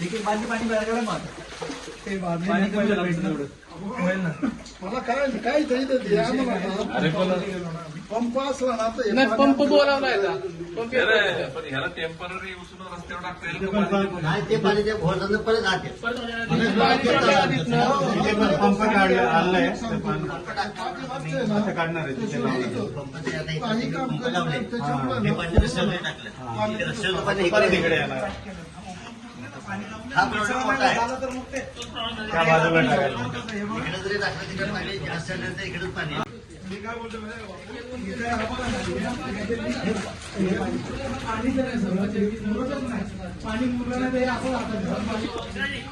बाहेर पाणी बाहेर काढा मग मला काय काय तरी ते द्या मला. पंप असला ना तर नाही पाणी- पंप बोलावला पंप. पण ह्याला टेंपररी उचलून रस्त्यावर टाकता येईल का पाणी? नाही ते पाणी ते घोषणाचं परत आत येतं. पंप काढलं आणलंय ते पाणी आता काढणार आहे तिथे लावलं. पंपाचे आता इथे पाणी काम पंप लावले. करतात, त्याच्यामुळे ते पाणी रस्त्यावर टाकलं ते रस्त्यावर पाणी इकडे परत गेलं. इकडे येणार हा प्रॉब्लेम मोठा आहे. त्या बाजूला टाकायचं. इकडे जरी टाकलं तिकडे पाणी जास्त आलं तर इकडेच पाणी आहे.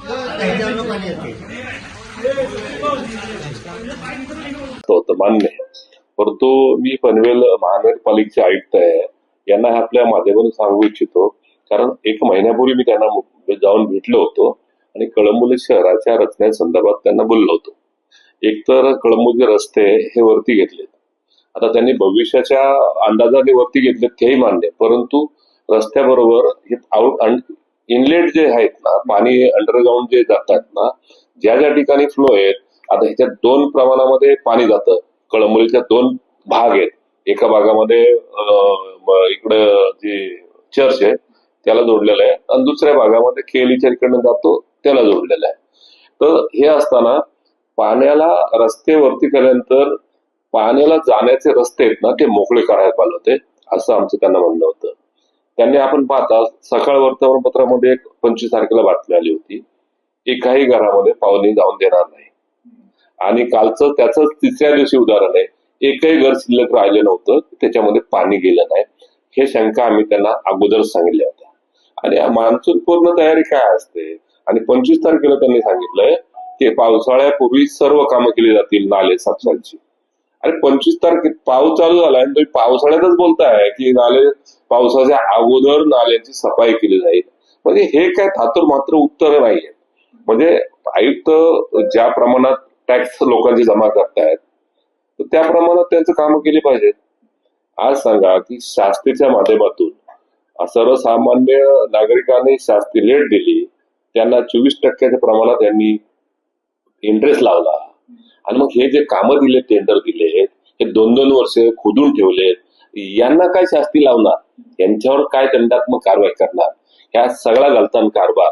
आता ह्याच्यावरनं पाणी येते. होतं मान्य आहे. परंतु मी पनवेल महानगरपालिकेचे आयुक्त आहे. यांना हे आपल्या माध्यमातून सांगू इच्छितो. कारण एक महिन्यापूर्वी मी त्यांना मु- जाऊन भेटलो होतो आणि कळंबोली शहराच्या रचनेसंदर्भात त्यांना बोललो होतो. एकतर कळंबोली रस्ते हे वरती घेतलेत. आता त्यांनी भविष्याच्या अंदाजाने वरती घेतले तेही मान्य परंतु रस्त्याबरोबर हे आउट इनलेट जे आहेत ना पाणी अंडरग्राऊंड जे जातात ना ज्या ज्या ठिकाणी फ्लो आहेत आता ह्याच्यात दोन प्रमाणामध्ये पाणी जातं. कळंबोलीच्या दोन भाग आहेत. एका भागामध्ये इकडं जे चर्च आहे त्याला जोडलेलं आहे. आणि दुसऱ्या भागामध्ये केलीच्या इकडनं जातो त्याला जोडलेलं आहे. तर हे असताना पाण्याला रस्ते वरती केल्यानंतर पाण्याला जाण्याचे रस्ते आहेत ना ते मोकळे करायला पाहिजे होते असं आमचं त्यांना म्हणणं होतं. त्यांनी आपण पाहता सकाळ वर्तमानपत्रामध्ये एक पंचवीस तारखेला बातमी आली होती. एकाही घरामध्ये पाहुणे जाऊन देणार नाही. आणि कालचं त्याच तिसऱ्या दिवशी उदाहरण आहे. एकही घर शिल्लक राहिलं नव्हतं त्याच्यामध्ये पाणी गेलं नाही. हे शंका आम्ही त्यांना अगोदर सांगितल्या. आणि मान्सून पूर्ण तयारी काय असते? आणि पंचवीस तारखेला त्यांनी सांगितलंय की पावसाळ्यापूर्वी सर्व कामं केली जातील नाले साफसफाईची आणि पंचवीस तारखे पाऊस चालू झाला आणि तुम्ही पावसाळ्यातच बोलताय की नाले पावसाच्या अगोदर नाल्यांची सफाई केली जाईल. म्हणजे हे काय थातूर मात्र उत्तर नाहीये. म्हणजे आयुक्त ज्या प्रमाणात टॅक्स लोकांचे जमा करतायत तर त्या प्रमाणात त्यांचं काम केली पाहिजेत. आज सांगा की शास्त्रीच्या माध्यमातून सर्वसामान्य नागरिकांनी शास्ती लेट दिली. त्यांना चोवीस टक्क्याच्या प्रमाणात त्यांनी इंटरेस्ट लावला. आणि मग हे जे कामं दिले टेंडर दिले हे दोन दोन वर्ष खोदून ठेवलेत यांना काय शास्ती लावणार? यांच्यावर काय दंडात्मक कारवाई करणार? ह्या सगळा गलतान कारभार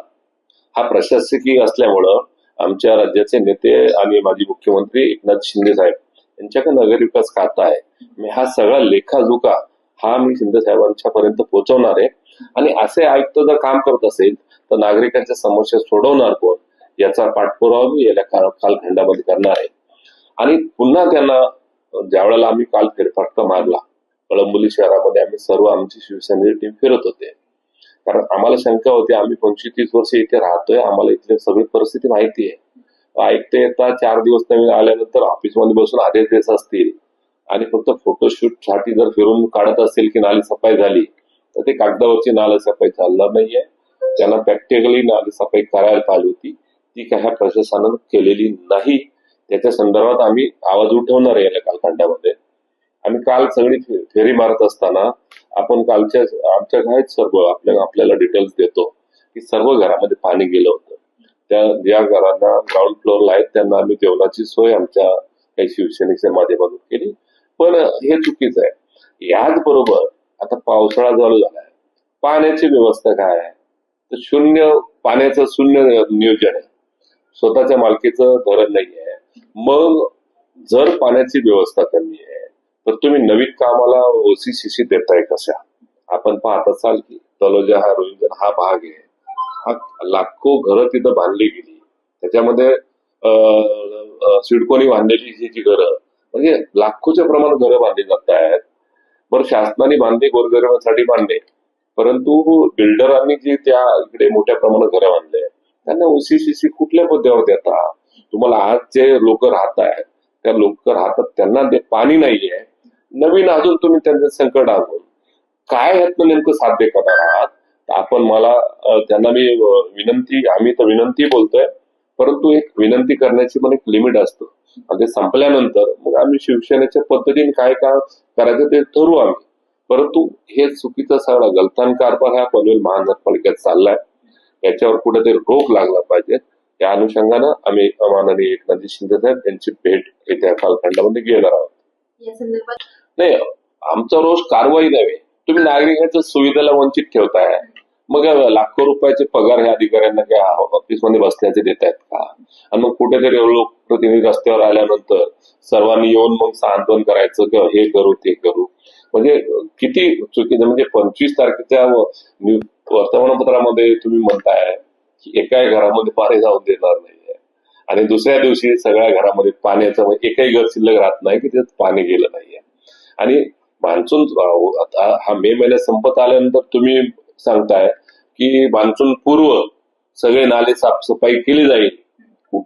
हा प्रशासकीय असल्यामुळं आमच्या राज्याचे नेते आणि माजी मुख्यमंत्री एकनाथ शिंदे साहेब यांच्याकडे नगरविकास खाता आहे. मी हा सगळा लेखाजोखा हा मी शिंदे साहेबांच्या पर्यंत पोहोचवणार आहे. आणि असे आयुक्त जर काम करत असेल तर नागरिकांच्या समस्या सोडवणार कोण? याचा पाठपुरावा मी या कालखंडामध्ये करणार आहे. आणि पुन्हा त्यांना ज्या वेळेला आम्ही काल फेरफटका मारला कळंबोली शहरामध्ये आम्ही सर्व आमची शिवसेनेची टीम फिरत होते. कारण आम्हाला शंका होती आम्ही पंचवीस तीस वर्ष इथे राहतोय आम्हाला इथली सगळी परिस्थिती माहिती आहे. ऐकते येता चार दिवस नवीन आल्यानंतर ऑफिसमध्ये बसून आदेश देत असतील. आणि फक्त फोटोशूटसाठी जर फिरून काढत असेल की नाली सफाई झाली तर ते कागदावरची नाली सफाई चालणार नाहीये. त्यांना प्रॅक्टिकली नाली सफाई करायला पाहिजे होती. ती काय ह्या प्रशासनानं केलेली नाही. त्याच्या संदर्भात आम्ही आवाज उठवणार आहे या कालखंडामध्ये. आम्ही काल सगळी फेरी मारत असताना आपण कालच्या आमच्या घरात सर्व आपल्या आपल्याला डिटेल्स देतो की सर्व घरामध्ये पाणी गेलं होतं. त्या ज्या घरांना ग्राउंड फ्लोअरला आहेत त्यांना आम्ही जेवणाची सोय आमच्या काही शिवसेनेच्या माध्यमातून केली. पण हे चुकीचं आहे. याच बरोबर आता पावसाळा चालू झालाय पाण्याची व्यवस्था काय आहे? तर शून्य पाण्याचं शून्य नियोजन आहे. स्वतःच्या मालकीचं धरण नाही आहे मग जर पाण्याची व्यवस्था कमी आहे तर तुम्ही नवीन कामाला ओसीसीसी देताय कशा? आपण पाहत असाल की तलोजा हा रोहिंजन हा भाग आहे. हा लाखो घरं तिथं बांधली गेली. त्याच्यामध्ये सिडकोनी बांधलेली ही जी घरं म्हणजे लाखोच्या प्रमाणात घरं बांधली जात आहेत बरं शासनाने बांधली गोरगरिबांसाठी बांधले. परंतु बिल्डरांनी जी त्या इकडे मोठ्या प्रमाणात घरं बांधले त्यांना ओसीसीसी कुठल्या मुद्द्यावर देता? तुम्हाला आज जे लोक राहत आहेत त्या लोक राहतात त्यांना ते पाणी नाहीये. नवीन अजून तुम्ही त्यांचं संकट आणून. काय ह्यातनं नेमकं साध्य करणार? आहात आपण मला त्यांना मी विनंती आम्ही तर विनंती बोलतोय परंतु एक विनंती करण्याची पण एक लिमिट असतं. आणि ते संपल्यानंतर मग आम्ही शिवसेनेच्या पद्धतीने काय काम करायचं ते ठरवू आम्ही. परंतु हे चुकीचा सगळा गलथान कारभार हा पनवेल महानगरपालिकेत चाललाय. याच्यावर कुठेतरी रोख लागला पाहिजे. त्या अनुषंगानं आम्ही माननीय एकनाथ शिंदे साहेब यांची भेट येत्या कालखंडामध्ये घेणार आहोत. नाही आमचा रोज कारवाई नव्हे. तुम्ही नागरिकांच्या सुविधेला वंचित ठेवताय. मग लाखो रुपयाचे पगार ह्या अधिकाऱ्यांना काय ऑफिसमध्ये बसण्याचे देत आहेत का? आणि मग कुठेतरी हो लोकप्रतिनिधी रस्त्यावर आल्यानंतर सर्वांनी येऊन मग सांत्वन करायचं किंवा हे करू ते करू. म्हणजे किती चुकीचं म्हणजे पंचवीस तारखेच्या वर्तमानपत्रामध्ये तुम्ही म्हणताय की एकाही घरामध्ये पाणी जाऊन देणार नाहीये. आणि दुसऱ्या दिवशी सगळ्या घरामध्ये पाण्याचं एकही घर शिल्लक राहत नाही की त्यात पाणी गेलं नाहीये. आणि मान्सून आता हा मे महिन्यात संपत आल्यानंतर तुम्ही सांगताय की मान्सून पूर्व सगळे नाले साफसफाई केली जाईल. कुठली